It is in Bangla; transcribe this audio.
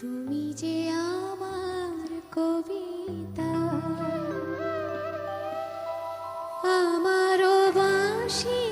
তুমি যে আমার কবিতা আমারও বাঁশি